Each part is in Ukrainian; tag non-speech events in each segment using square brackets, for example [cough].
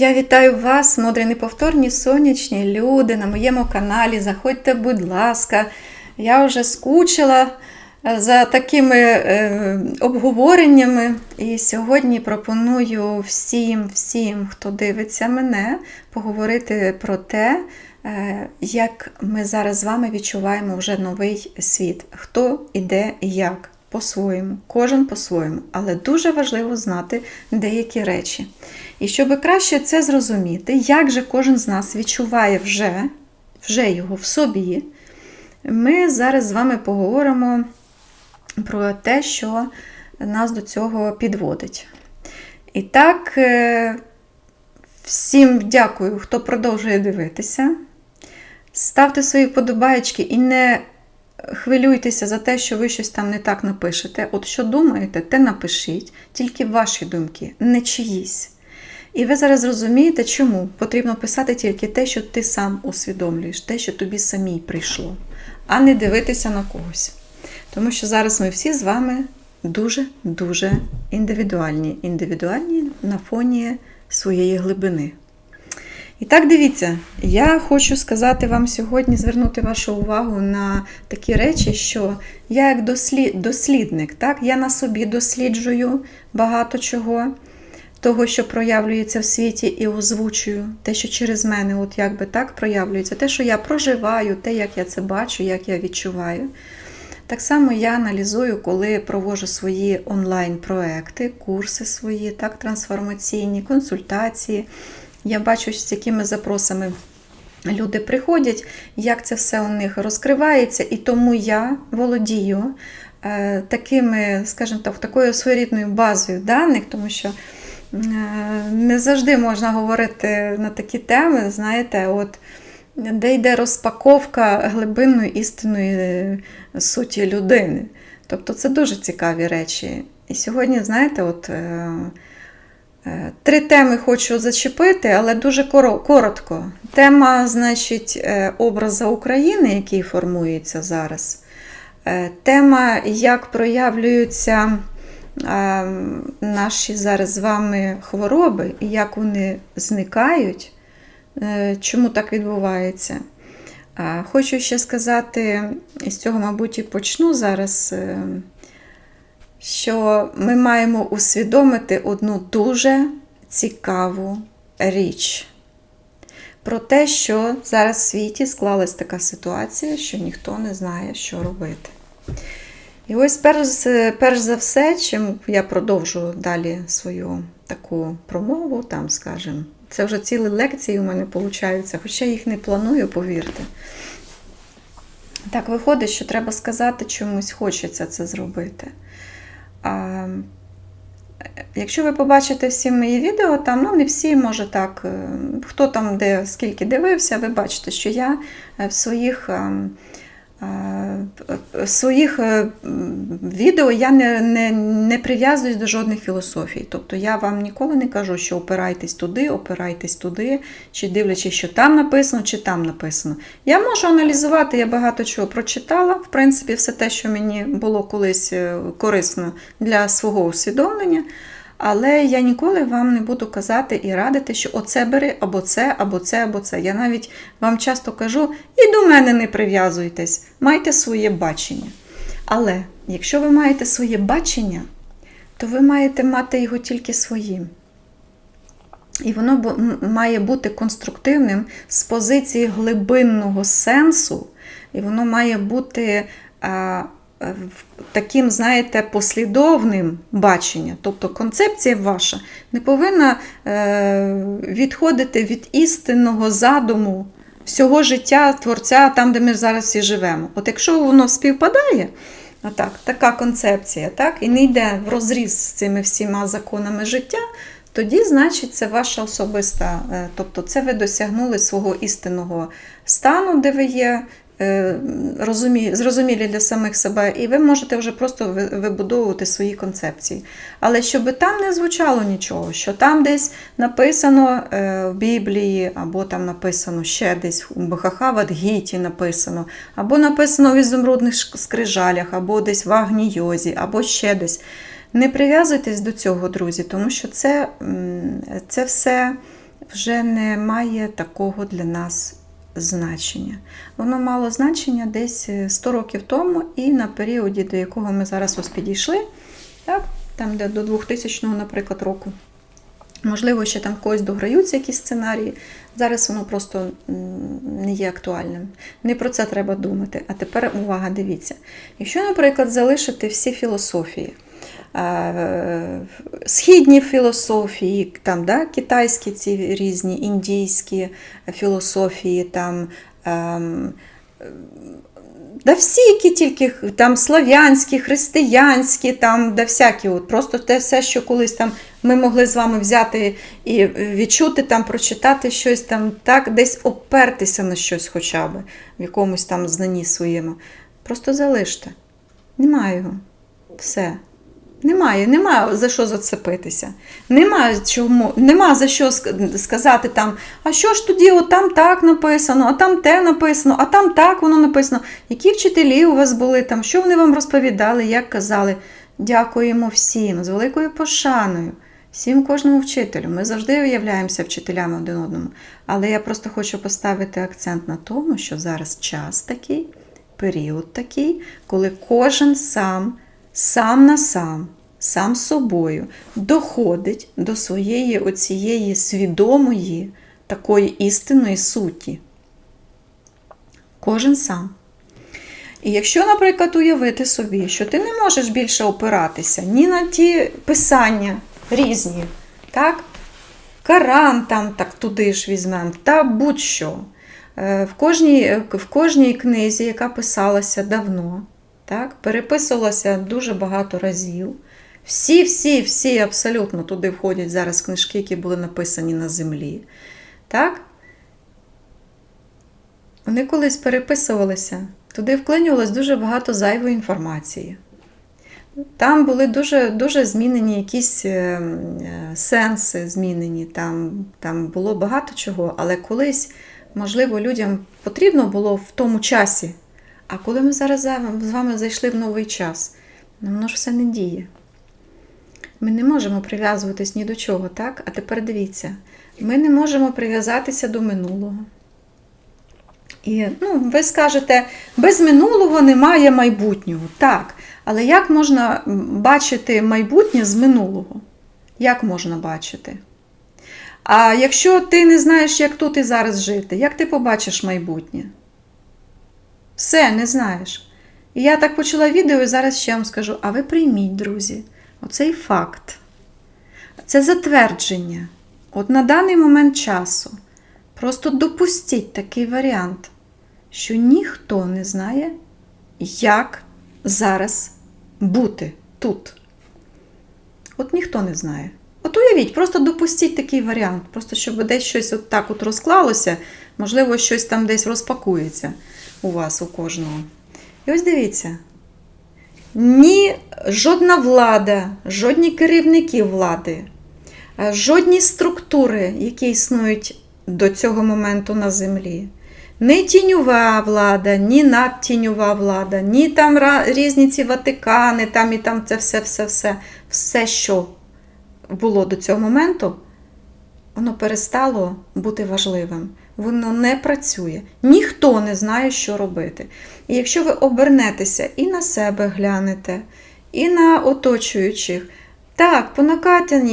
Я вітаю вас, мудрі неповторні сонячні люди на моєму каналі. Заходьте, будь ласка. Я вже скучила е, за такими е, обговореннями. І сьогодні пропоную всім, всім, хто дивиться мене, поговорити про те, е, як ми зараз з вами відчуваємо вже новий світ. Хто іде і як. По-своєму, кожен по-своєму, але дуже важливо знати деякі речі. І щоб краще це зрозуміти, як же кожен з нас відчуває вже, вже його в собі, ми зараз з вами поговоримо про те, що нас до цього підводить. І так, е, всім дякую, хто продовжує дивитися. Ставте свої подобаєчки і не хвилюйтеся за те, що ви щось там не так напишете. От що думаєте, те напишіть, тільки ваші думки, не чиїсь. І ви зараз розумієте, чому потрібно писати тільки те, що ти сам усвідомлюєш, те, що тобі самій прийшло, а не дивитися на когось. Тому що зараз ми всі з вами дуже-дуже індивідуальні. Індивідуальні на фоні своєї глибини. І так, дивіться, я хочу сказати вам сьогодні, звернути вашу увагу на такі речі, що я як дослід, дослідник, так, я на собі досліджую багато чого, того, що проявлюється в світі, і озвучую, те, що через мене от якби так проявлюється, те, що я проживаю, те, як я це бачу, як я відчуваю. Так само я аналізую, коли проводжу свої онлайн-проекти, курси свої, так, трансформаційні, консультації. Я бачу, з якими запросами люди приходять, як це все у них розкривається, і тому я володію е, такими, скажімо так, такою своєрідною базою даних, тому що е, не завжди можна говорити на такі теми, знаєте, от. Де йде розпаковка глибинної істинної е, суті людини. Тобто це дуже цікаві речі. І сьогодні, знаєте, от Три теми хочу зачепити, але дуже коротко. Тема, значить, е, образа України, який формується зараз. Е, тема, як проявлюються е, наші зараз з вами хвороби і як вони зникають, чому так відбувається. Хочу ще сказати, і з цього, мабуть, і почну зараз що ми маємо усвідомити одну дуже цікаву річ. Про те, що зараз в світі склалась така ситуація, що ніхто не знає, що робити. І ось перш, перш за все, чим я продовжу далі свою таку промову, там, скажімо, це вже цілі лекції у мене получаються, хоча їх не планую, повірте. Так виходить, що треба сказати, чомусь хочеться це зробити. Якщо ви побачите всі мої відео, там ну не всі, може так, е, хто там де скільки дивився, ви бачите, що я е, в своїх ем, в своїх е, відео я не не, не прив'язуюсь до жодних філософій. Тобто я вам ніколи не кажу, що опирайтесь туди, опирайтесь туди, чи дивлячись, що там написано, чи там написано. Я можу аналізувати, я багато чого прочитала, в принципі, все те, що мені було колись е, корисно для свого усвідомлення. Але я ніколи вам не буду казати і радити, що оце бери, або це, або це, або це. Я навіть вам часто кажу, і до мене не прив'язуйтесь, майте своє бачення. Але якщо ви маєте своє бачення, то ви маєте мати його тільки своїм. І воно має бути конструктивним з позиції глибинного сенсу, і воно має бути таким, знаєте, послідовним баченням. Тобто концепція ваша не повинна е, відходити від істинного задуму всього життя творця, там, де ми зараз всі живемо. От якщо воно співпадає, отак, така концепція, так, і не йде в розріз з цими всіма законами життя. Тоді, значить, це ваша особиста, е, тобто це ви досягнули свого істинного стану, де ви є, Е, розумі, зрозумілі для самих себе, і ви можете вже просто вибудовувати свої концепції. Але щоб там не звучало нічого, що там десь написано е, в Біблії, або там написано ще десь у Бахахавадгіті написано, або написано в ізумрудних скрижалях, або десь в Агнійозі, або ще десь. Не прив'язуйтесь до цього, друзі, тому що це, це все вже не має такого для нас значення. Воно мало значення десь е, 100 років тому і на періоді, до якого ми зараз ось підійшли, так? там де до 2000, наприклад, року. Можливо, ще там когось дограються якісь сценарії. Зараз воно просто не є актуальним. Не про це треба думати. А тепер увага, дивіться. Якщо, наприклад, залишити всі філософії, е, східні філософії, там, да, китайські ці різні, індійські філософії, там, ем, Да всі, які тільки там слав'янські, християнські, там, да всякі, от, просто те все, що колись там ми могли з вами взяти і відчути, там, прочитати щось там, так, десь опертися на щось хоча б, в якомусь там знанні своєму. Просто залиште. Немає його. Все. Немає, немає за що зацепитися. Немає чому, нема за що сказати там, а що ж тоді, от там так написано, а там те написано, а там так воно написано. Які вчителі у вас були там, що вони вам розповідали, як казали. Дякуємо всім з великою пошаною, всім кожному вчителю. Ми завжди уявляємося вчителями один одному. Але я просто хочу поставити акцент на тому, що зараз час такий, період такий, коли кожен сам сам на сам, сам собою доходить до своєї оцієї свідомої такої істинної суті. Кожен сам. І якщо, наприклад, уявити собі, що ти не можеш більше опиратися ні на ті писання різні, так? Коран там так туди ж візьмемо, та будь-що. Е, В кожній, в кожній книзі, яка писалася давно, так, переписувалася дуже багато разів. Всі, всі, всі абсолютно туди входять зараз книжки, які були написані на землі. Так? Вони колись переписувалися, туди вклинювалось дуже багато зайвої інформації. Там були дуже, дуже змінені якісь е, е, сенси, змінені, там, там було багато чого, але колись, можливо, людям потрібно було в тому часі. А коли ми зараз з вами зайшли в новий час, ну, воно ж все не діє. Ми не можемо прив'язуватись ні до чого, так? А тепер дивіться, ми не можемо прив'язатися до минулого. І ну, ви скажете, без минулого немає майбутнього. Так. Але як можна бачити майбутнє з минулого? Як можна бачити? А якщо ти не знаєш, як тут і зараз жити, як ти побачиш майбутнє? Все, не знаєш. Я так почала відео і зараз ще вам скажу: а ви прийміть, друзі, оцей факт. Це затвердження. От на даний момент часу. Просто допустіть такий варіант, що ніхто не знає, як зараз бути тут. От ніхто не знає. От уявіть, просто допустіть такий варіант, просто щоб десь щось от так от розклалося, можливо, щось там десь розпакується у вас, у кожного. І ось дивіться. Ні жодна влада, жодні керівники влади, жодні структури, які існують до цього моменту на землі. Не тіньова влада, ні надтіньова влада, ні там різні ці Ватикани, там і там це все, все, все, все, що було до цього моменту, воно перестало бути важливим. Воно не працює. Ніхто не знає, що робити. І якщо ви обернетеся і на себе глянете, і на оточуючих, так, по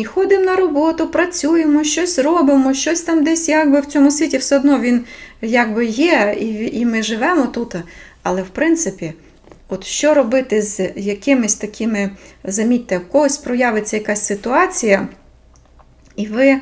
ходимо на роботу, працюємо, щось робимо, щось там десь якби в цьому світі все одно він якби є, і, і ми живемо тут. Але в принципі, от що робити з якимись такими, замітьте, в когось проявиться якась ситуація, і ви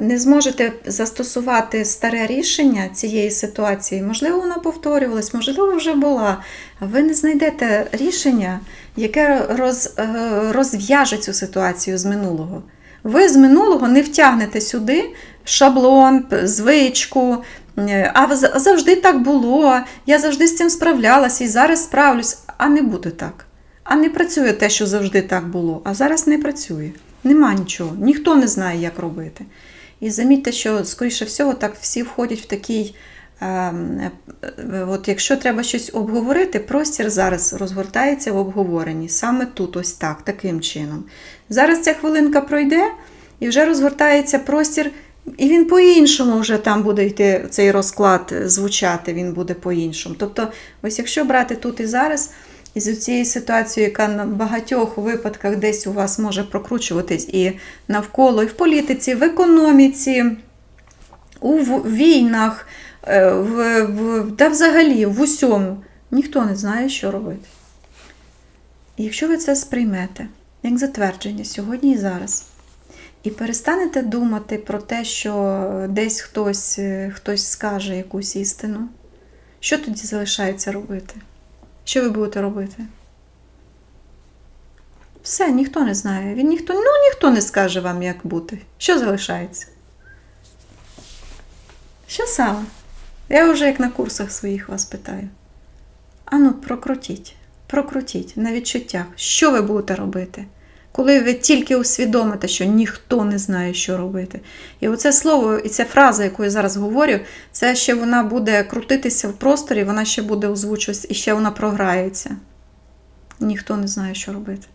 не зможете застосувати старе рішення цієї ситуації, можливо, вона повторювалась, можливо, вже була. Ви не знайдете рішення, яке роз, е, розв'яже цю ситуацію з минулого. Ви з минулого не втягнете сюди шаблон, звичку. е, А завжди так було, я завжди з цим справлялася і зараз справлюсь. А не буде так. А не працює те, що завжди так було, а зараз не працює. Нема нічого, ніхто не знає, як робити. І замітьте, що, скоріше всього, так всі входять в такий. ем, е, От якщо треба щось обговорити, простір зараз розгортається в обговоренні. Саме тут, ось так, таким чином. Зараз ця хвилинка пройде, і вже розгортається простір І він по-іншому вже там буде йти цей розклад е, звучати, він буде по-іншому. Тобто, ось якщо брати тут і зараз, із цієї ситуації, яка на багатьох випадках десь у вас може прокручуватись і навколо, і в політиці, в економіці, у війнах, е, в, в, та взагалі в усьому, ніхто не знає, що робити. І якщо ви це сприймете як затвердження сьогодні і зараз, і перестанете думати про те, що десь хтось, е, хтось скаже якусь істину, що тоді залишається робити? Що ви будете робити? Все, ніхто не знає. Він ніхто, ну, ніхто не скаже вам, як бути. Що залишається? Що саме? Я вже як на курсах своїх вас питаю. Ану, прокрутіть, прокрутіть на відчуттях, що ви будете робити, коли ви тільки усвідомите, що ніхто не знає, що робити. І оце слово, і ця фраза, яку я зараз говорю, це ще вона буде крутитися в просторі, вона ще буде озвучуватися, і ще вона програється. Ніхто не знає, що робити.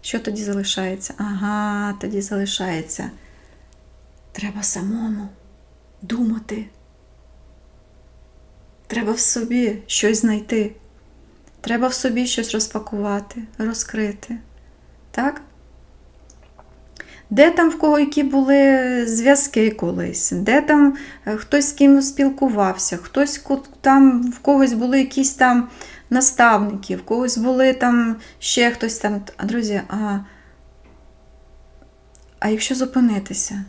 Що тоді залишається? Ага, тоді залишається. Треба самому думати. Треба в собі щось знайти. Треба в собі щось розпакувати, розкрити. Так? Де там в кого які були зв'язки колись, де там е, хтось з ким спілкувався, хтось там в когось були якісь там наставники, в когось були там ще хтось там. А, Друзі, а, а якщо зупинитися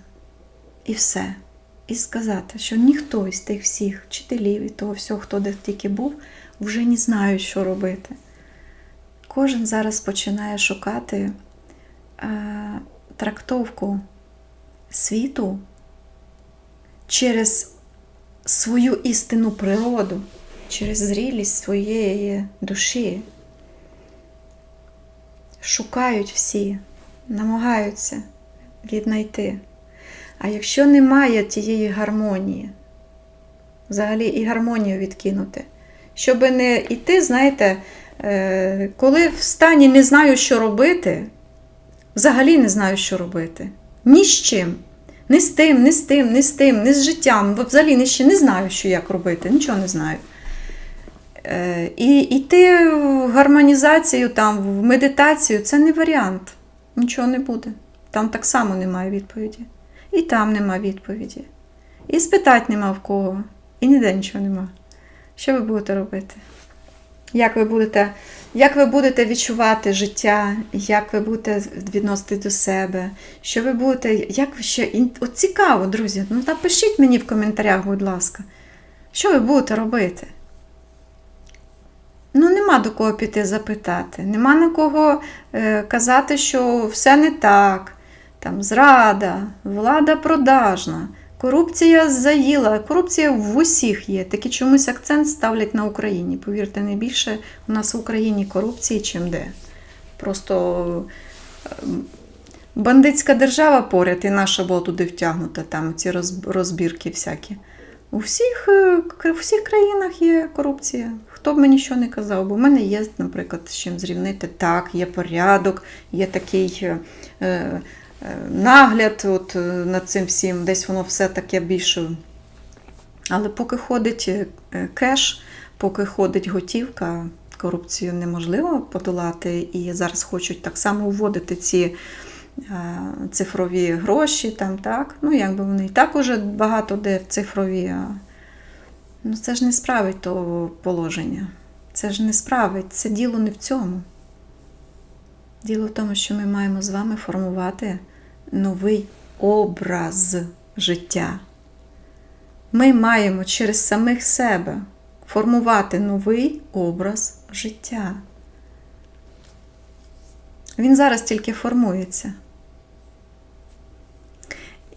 і все, і сказати, що ніхто із тих всіх вчителів і того всього, хто де тільки був, вже не знає, що робити. Кожен зараз починає шукати е, трактовку світу через свою істинну природу, через зрілість своєї душі. Шукають всі, намагаються віднайти. А якщо немає тієї гармонії, взагалі і гармонію відкинути, щоб не йти, знаєте, е, коли в стані не знаю, що робити, взагалі не знаю, що робити. Ні з чим. Ні з тим, ні з тим, ні з тим, ні з життям. Взагалі ні ще не знаю, що як робити, нічого не знаю. Е, І йти в гармонізацію, там, в медитацію це не варіант. Нічого не буде. Там так само немає відповіді. І там нема відповіді. І спитати нема в кого. І ніде нічого нема. Що ви будете робити? Як ви будете, як ви будете відчувати життя, як ви будете відносити до себе? Що ви будете, як ви ще. От цікаво, друзі. Ну напишіть мені в коментарях, будь ласка, що ви будете робити? Ну, нема до кого піти запитати, нема на кого е, казати, що все не так, там зрада, влада продажна, корупція заїла. Корупція в усіх є. Такі чомусь акцент ставлять на Україні. Повірте, не більше у нас в Україні корупції, чим де. Просто е, бандитська держава поряд, і наша була туди втягнута, там ці розбірки всякі. У всіх, е, у всіх країнах є корупція. Хто б мені що не казав, бо в мене є, наприклад, з чим зрівнити. Так, є порядок, є такий е, е, нагляд от, е, над цим всім, десь воно все таке більше. Але поки ходить е, кеш, поки ходить готівка, корупцію неможливо подолати. І зараз хочуть так само вводити ці е, цифрові гроші, там, так? Ну, якби вони і так уже багато де цифрові. Ну, це ж не справить того положення. Це ж не справить. Це діло не в цьому. Діло в тому, що ми маємо з вами формувати новий образ життя. Ми маємо через самих себе формувати новий образ життя. Він зараз тільки формується.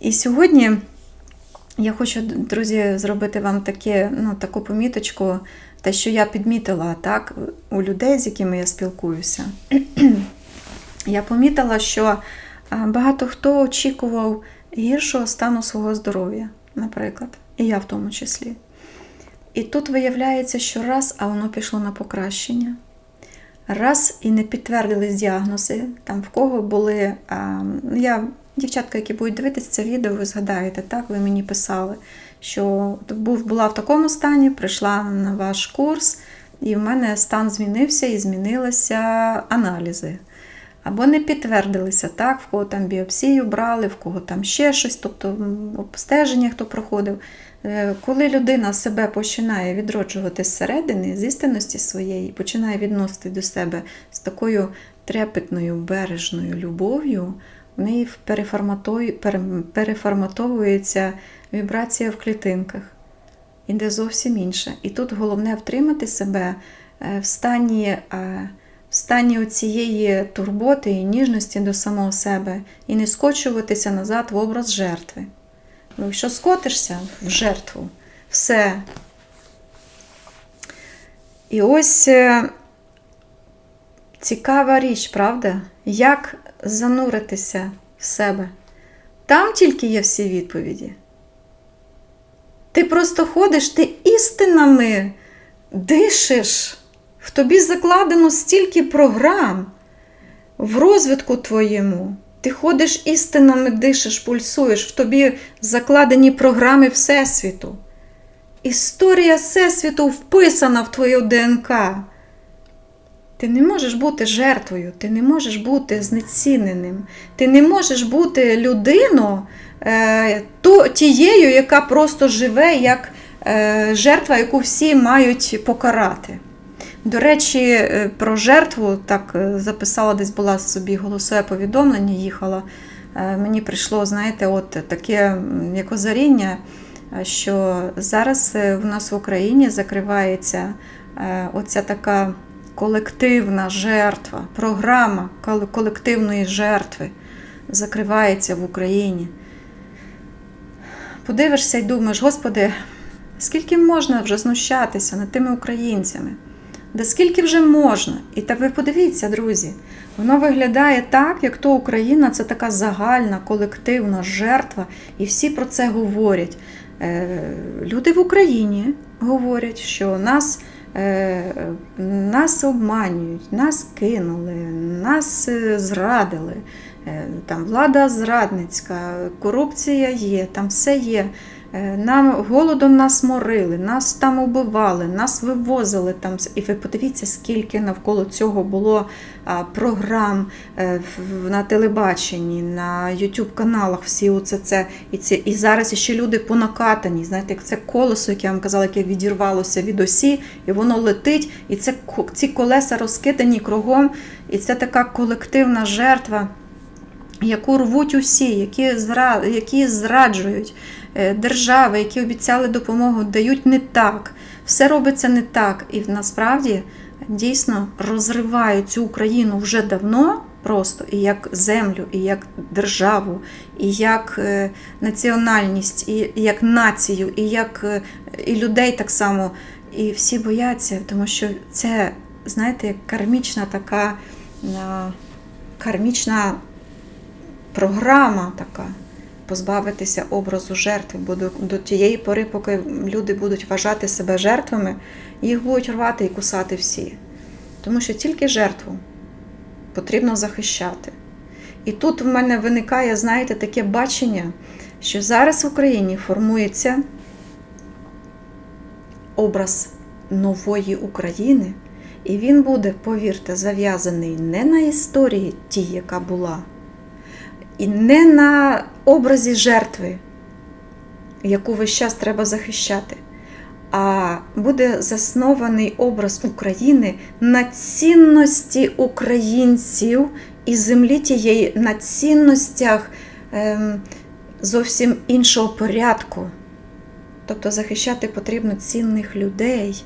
І сьогодні я хочу, друзі, зробити вам таке, ну, таку поміточку, те, що я підмітила так, у людей, з якими я спілкуюся. [clears throat] Я помітила, що багато хто очікував гіршого стану свого здоров'я, наприклад, і я в тому числі. І тут виявляється, що раз, а воно пішло на покращення. Раз і не підтвердились діагнози, там в кого були. А, я Дівчатка, які будуть дивитися це відео, ви згадаєте, так, ви мені писали, що був, була в такому стані, прийшла на ваш курс, і в мене стан змінився і змінилися аналізи. Або не підтвердилися, так, в кого там біопсію брали, в кого там ще щось, тобто обстеження, хто проходив. Е, Коли людина себе починає відроджувати зсередини, з істинності своєї, починає відносити до себе з такою трепетною, бережною любов'ю, в неї переформатовується вібрація в клітинках. Іде зовсім інше. І тут головне втримати себе е, в стані, е, в стані цієї турботи і ніжності до самого себе і не скочуватися назад в образ жертви. Бо якщо скотишся в жертву, все. І ось е, цікава річ, правда? Як зануритися в себе. Там тільки є всі відповіді. Ти просто ходиш, ти істинами дишиш. В тобі закладено стільки програм в розвитку твоєму. Ти ходиш істинами, дишиш, пульсуєш, в тобі закладені програми Всесвіту. Історія Всесвіту вписана в твою ДНК. Ти не можеш бути жертвою, ти не можеш бути знеціненим, ти не можеш бути людиною е, тією, яка просто живе як е, жертва, яку всі мають покарати. До речі, е, про жертву так е, записала, десь була собі голосове повідомлення, їхала. Е, Мені прийшло, знаєте, от таке як озаріння, що зараз в нас в Україні закривається оця така колективна жертва, програма колективної жертви закривається в Україні. Подивишся і думаєш, Господи, скільки можна вже знущатися над тими українцями? Да скільки вже можна? І та ви подивіться, друзі, воно виглядає так, як то Україна це така загальна колективна жертва, і всі про це говорять. Е, Люди в Україні говорять, що нас, е, нас обманюють, нас кинули, нас е, зрадили. Там влада зрадницька, корупція є, там все є. Е, Нам голодом нас морили, нас там убивали, нас вивозили там. І ви подивіться, скільки навколо цього було програм е, на телебаченні, на youtube каналах всі оце це. І, це. і зараз ще люди понакатані. Знаєте, як це колесо, яке я вам казала, яке відірвалося від осі, і воно летить, і це ці колеса розкидані кругом, і це така колективна жертва яку рвуть усі, які, зра... які зраджують е, держави, які обіцяли допомогу, дають не так. Все робиться не так. І насправді дійсно розривають цю Україну вже давно просто і як землю, і як державу, і як е, національність, і як націю, і як е, і людей так само. І всі бояться, тому що це, знаєте, як кармічна така кармічна програма така позбавитися образу жертви, бо до, до тієї пори, поки люди будуть вважати себе жертвами, їх будуть рвати і кусати всі. Тому що тільки жертву потрібно захищати. І тут в мене виникає, знаєте, таке бачення, що зараз в Україні формується образ нової України, і він буде, повірте, зав'язаний не на історії тій, яка була, і не на образі жертви, яку весь час треба захищати, а буде заснований образ України на цінності українців і землі тієї, на цінностях ем, зовсім іншого порядку. Тобто захищати потрібно цінних людей.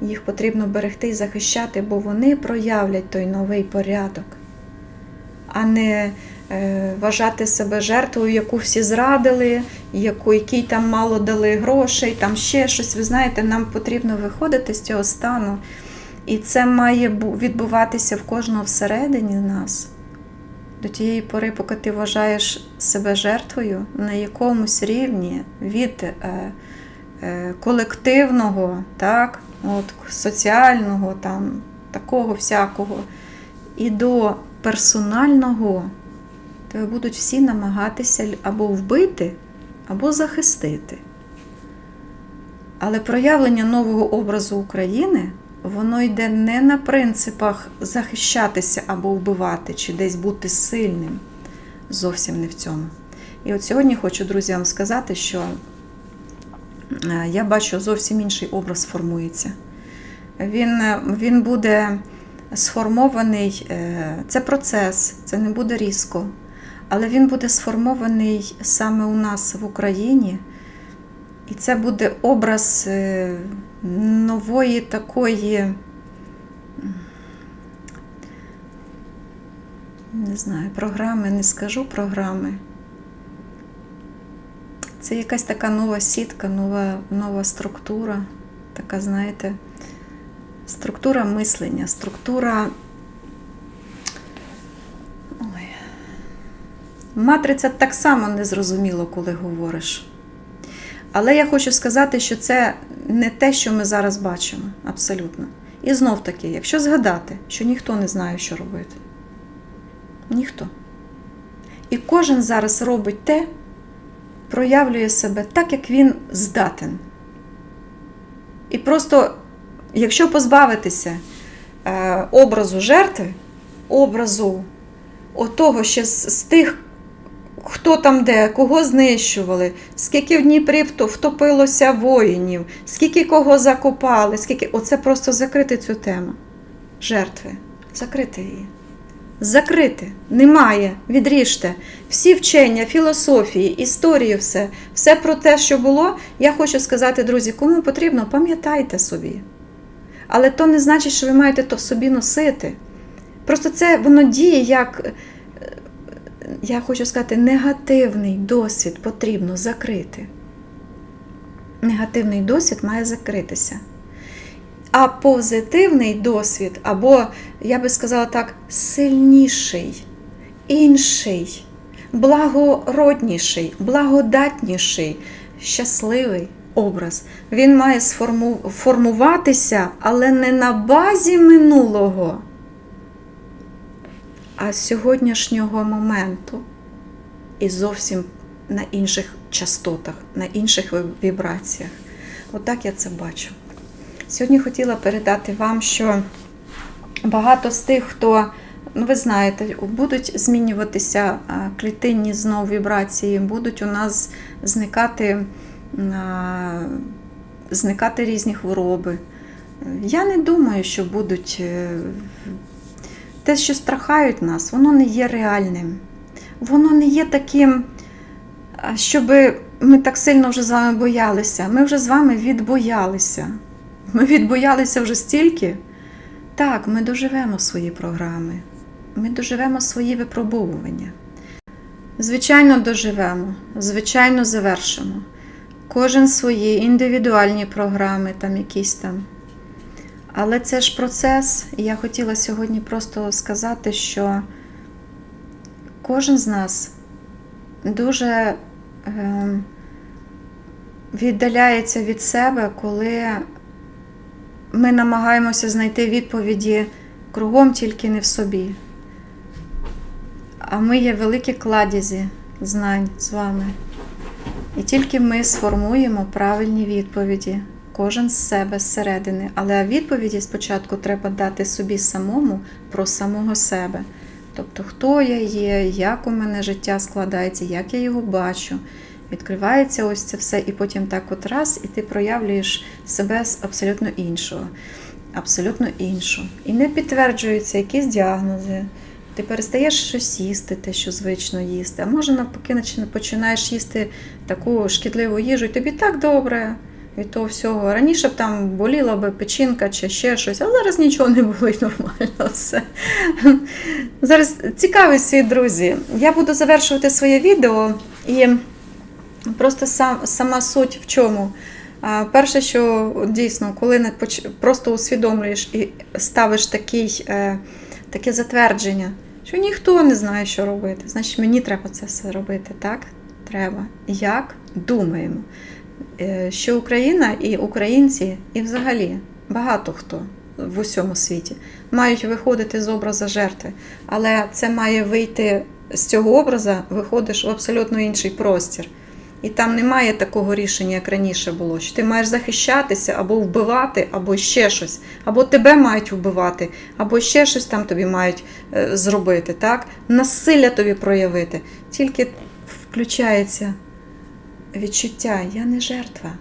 Їх потрібно берегти і захищати, бо вони проявлять той новий порядок, а не вважати себе жертвою, яку всі зрадили, яку, якій там мало дали грошей, там ще щось. Ви знаєте, нам потрібно виходити з цього стану. І це має відбуватися в кожного всередині нас. До тієї пори, поки ти вважаєш себе жертвою на якомусь рівні від е, е, колективного, так, от, соціального, там, такого всякого, і до персонального, то будуть всі намагатися або вбити, або захистити. Але проявлення нового образу України воно йде не на принципах захищатися або вбивати, чи десь бути сильним. Зовсім не в цьому. І от сьогодні хочу, друзі, вам сказати, що е, я бачу зовсім інший образ формується. Він, е, він буде сформований, е, це процес, це не буде різко, але він буде сформований саме у нас в Україні. І це буде образ е, нової такої, не знаю, програми, не скажу програми. Це якась така нова сітка, нова, нова структура, така, знаєте, структура мислення, структура. Матриця так само незрозуміло, коли говориш. Але я хочу сказати, що це не те, що ми зараз бачимо, абсолютно. І знов таки, якщо згадати, що ніхто не знає, що робити. Ніхто. І кожен зараз робить те, проявлює себе так, як він здатен. І просто, якщо позбавитися е, образу жертви, образу отого ще з, з тих, хто там де, кого знищували, скільки в Дніпрі втопилося воїнів, скільки кого закопали, скільки. Оце просто закрити цю тему. Жертви. Закрити її. Закрити. Немає. Відріжте. Всі вчення, філософії, історії, все. Все про те, що було. Я хочу сказати, друзі, кому потрібно, пам'ятайте собі. Але то не значить, що ви маєте то собі носити. Просто це воно діє як, я хочу сказати, негативний досвід потрібно закрити. Негативний досвід має закритися. А позитивний досвід, або, я би сказала так, сильніший, інший, благородніший, благодатніший, щасливий образ. Він має сформу- формуватися, але не на базі минулого, а сьогоднішнього моменту. І зовсім на інших частотах, на інших вібраціях. Отак я це бачу. Сьогодні хотіла передати вам, що багато з тих, хто, ну ви знаєте, будуть змінюватися клітинні знов вібрації, будуть у нас зникати, зникати різні хвороби. Я не думаю, що будуть е, те, що страхають нас, воно не є реальним. Воно не є таким, щоб ми так сильно вже з вами боялися. Ми вже з вами відбоялися. Ми відбоялися вже стільки. Так, ми доживемо свої програми, ми доживемо свої випробовування. Звичайно, доживемо, звичайно, завершимо. Кожен свої індивідуальні програми, там якісь там. Але це ж процес, і я хотіла сьогодні просто сказати, що кожен з нас дуже е, віддаляється від себе, коли ми намагаємося знайти відповіді кругом, тільки не в собі. А ми є великі кладізі знань з вами. І тільки ми сформуємо правильні відповіді, кожен з себе зсередини. Але відповіді спочатку треба дати собі самому про самого себе. Тобто, хто я є, як у мене життя складається, як я його бачу. Відкривається ось це все, і потім так от раз, і ти проявлюєш себе з абсолютно іншого. Абсолютно іншу. І не підтверджуються якісь діагнози. Ти перестаєш щось їсти, те, що звично їсти. А може, навпаки, починаєш їсти таку шкідливу їжу, і тобі так добре від того всього. Раніше б там боліла би печінка чи ще щось, а зараз нічого не болить нормально все. Зараз цікавий світ, друзі. Я буду завершувати своє відео і просто сам, сама суть в чому. Перше, що дійсно, коли не поч- просто усвідомлюєш і ставиш такий, е, таке затвердження, що ніхто не знає, що робити, значить мені треба це все робити, так? Треба. Як? Думаємо. Е, Що Україна і українці, і взагалі багато хто в усьому світі мають виходити з образу жертви, але це має вийти з цього образу виходиш в абсолютно інший простір. І там немає такого рішення, як раніше було, що ти маєш захищатися або вбивати, або ще щось, або тебе мають вбивати, або ще щось там тобі мають е, зробити, так? Насилля тобі проявити. Тільки включається відчуття: я не жертва,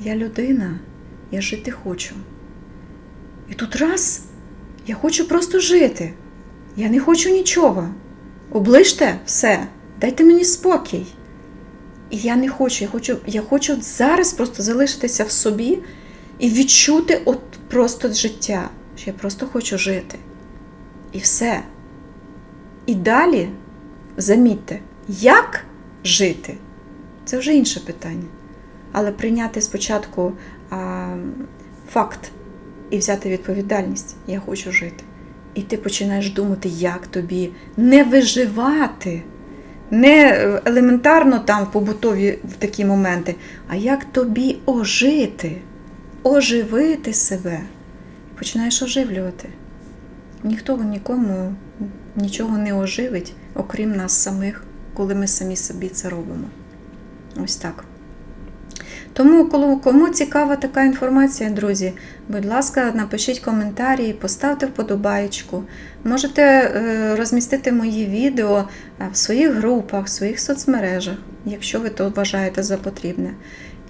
я людина, я жити хочу. І тут раз, я хочу просто жити. Я не хочу нічого. Оближте все, дайте мені спокій. І я не хочу, я хочу, я хочу зараз просто залишитися в собі і відчути от просто життя, що я просто хочу жити. І все. І далі, замітьте, як жити це вже інше питання. Але прийняти спочатку а, факт і взяти відповідальність я хочу жити. І ти починаєш думати, як тобі не виживати не е, елементарно там в побутові в такі моменти, а як тобі ожити, оживити себе. Починаєш оживлювати. Ніхто нікому нічого не оживить, окрім нас самих, коли ми самі собі це робимо. Ось так. Тому, кому цікава така інформація, друзі, будь ласка, напишіть коментарі, поставте вподобаєчку. Можете е, розмістити мої відео е, в своїх групах, в своїх соцмережах, якщо ви то вважаєте за потрібне.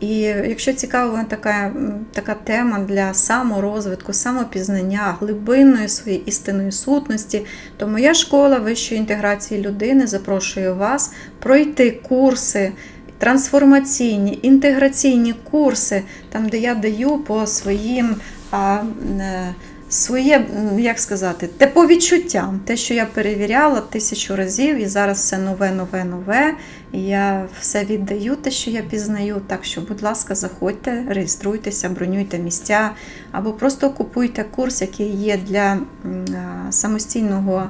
І якщо цікава вам така, така тема для саморозвитку, самопізнання, глибинної своєї істинної сутності, то моя школа вищої інтеграції людини запрошує вас пройти курси трансформаційні, інтеграційні курси, там, де я даю по своїм. А, е, Своє, як сказати, те по відчуттям, те, що я перевіряла тисячу разів, і зараз все нове, нове, нове. І я все віддаю, те, що я пізнаю. Так що, будь ласка, заходьте, реєструйтеся, бронюйте місця, або просто купуйте курс, який є для самостійного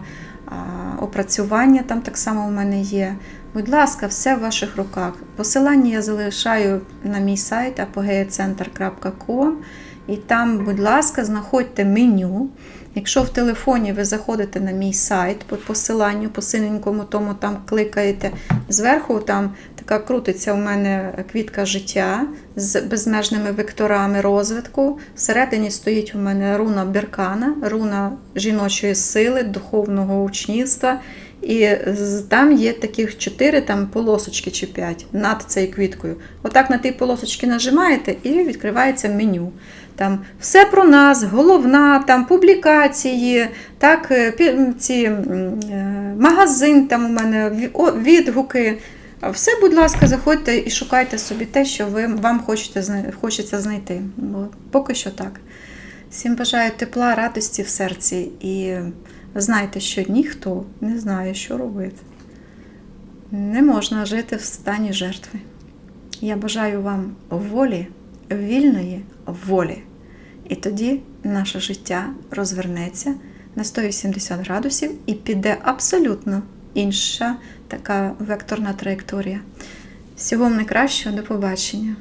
опрацювання. Там так само у мене є. Будь ласка, все в ваших руках. Посилання я залишаю на мій сайт apogeacenter.com і там, будь ласка, знаходьте меню. Якщо в телефоні ви заходите на мій сайт по посиланню, по синенькому тому там кликаєте, зверху там така крутиться у мене квітка життя з безмежними векторами розвитку. Всередині стоїть у мене руна Беркана, руна жіночої сили, духовного учнівства. І там є таких чотири там полосочки чи п'ять над цією квіткою. Отак на ті полосочки нажимаєте і відкривається меню. Там все про нас, головна, там публікації, так, е, ці е, магазин там у мене, відгуки. Все, будь ласка, заходьте і шукайте собі те, що ви, вам хочете, хочеться знайти. Бо поки що так. Всім бажаю тепла, радості в серці і знайте, що ніхто не знає, що робити. Не можна жити в стані жертви. Я бажаю вам волі, вільної волі. І тоді наше життя розвернеться на 180 градусів і піде абсолютно інша така векторна траєкторія. Всього вам найкращого, до побачення!